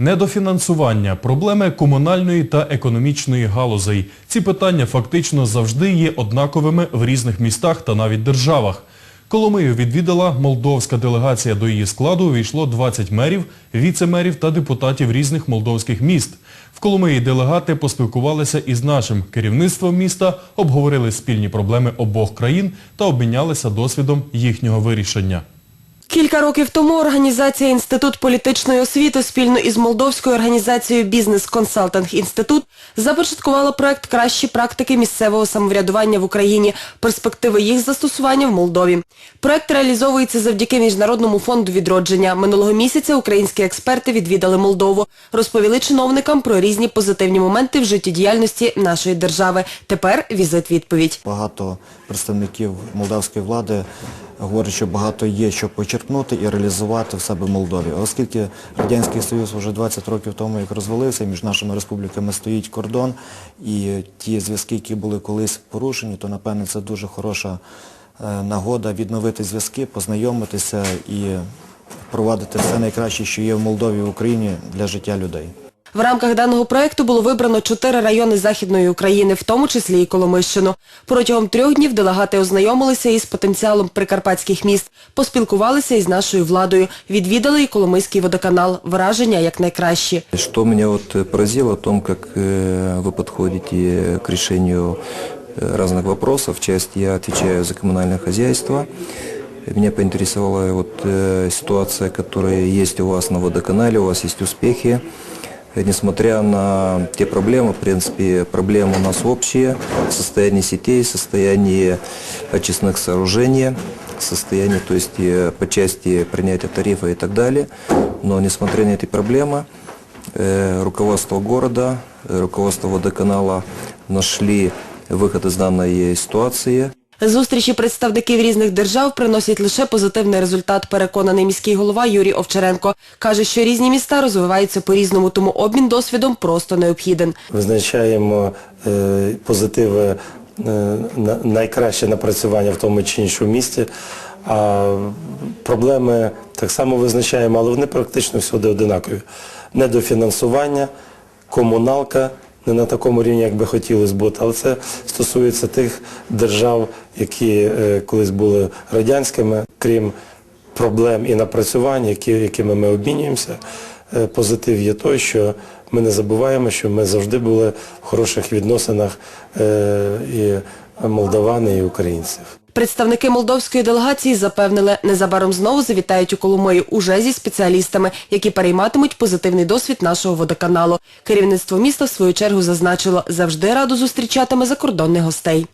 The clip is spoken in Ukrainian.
Недофінансування, проблеми комунальної та економічної галузей. Ці питання фактично завжди є однаковими в різних містах та навіть державах. Коломию відвідала молдовська делегація. До її складу увійшло 20 мерів, віце-мерів та депутатів різних молдовських міст. В Коломиї делегати поспілкувалися із нашим керівництвом міста, обговорили спільні проблеми обох країн та обмінялися досвідом їхнього вирішення. Кілька років тому організація Інститут політичної освіти спільно із молдовською організацією Бізнес Консалтинг Інститут започаткувала проект Кращі практики місцевого самоврядування в Україні. Перспективи їх застосування в Молдові. Проект реалізовується завдяки Міжнародному фонду відродження. Минулого місяця українські експерти відвідали Молдову. Розповіли чиновникам про різні позитивні моменти в життєдіяльності нашої держави. Тепер візит-відповідь. Багато представників молдавської влади говорять, що багато є що почерпнути і реалізувати в себе в Молдові. Оскільки Радянський Союз вже 20 років тому як розвалився, між нашими республіками стоїть кордон, і ті зв'язки, які були колись порушені, то напевне це дуже хороша е, нагода відновити зв'язки, познайомитися і провадити все найкраще, що є в Молдові в Україні для життя людей. В рамках даного проекту було вибрано чотири райони Західної України, в тому числі і Коломищину. Протягом трьох днів делегати ознайомилися із потенціалом прикарпатських міст, поспілкувалися із нашою владою, відвідали і Коломийський водоканал. Враження як найкращі. Что меня вот э, поразило о том, как э, вы подходите к решению э, разных вопросов. В части я отвечаю за коммунальное хозяйство. Меня поинтересовала вот э, ситуация, которая есть у вас на водоканале, у вас есть успехи. Э, Несмотря на те проблемы, в принципе, проблемы у нас общие, состояние сетей, состояние очистных сооружений, состояние, то есть э, по части принятия тарифа и так далее. Но несмотря на эти проблемы, э, руководство города, э, руководство водоканала нашли выход из данной ситуации. Зустрічі представників різних держав приносять лише позитивний результат, переконаний міський голова Юрій Овчаренко. Каже, що різні міста розвиваються по-різному, тому обмін досвідом просто необхіден. визначаємо е, позитиви, е, на- найкраще напрацювання в тому чи іншому місті, а проблеми так само визначаємо, але вони практично всюди одинакові. Недофінансування, комуналка не на такому рівні, як би хотілося бути, але це стосується тих держав, які е, колись були радянськими, крім проблем і напрацювань, які, якими ми обмінюємося. Е, Позитив є той, що ми не забуваємо, що ми завжди були в хороших відносинах е, і молдавани, і українців. Представники молдовської делегації запевнили, незабаром знову завітають у Коломиї уже зі спеціалістами, які перейматимуть позитивний досвід нашого водоканалу. Керівництво міста в свою чергу зазначило, завжди радо зустрічатиме закордонних гостей.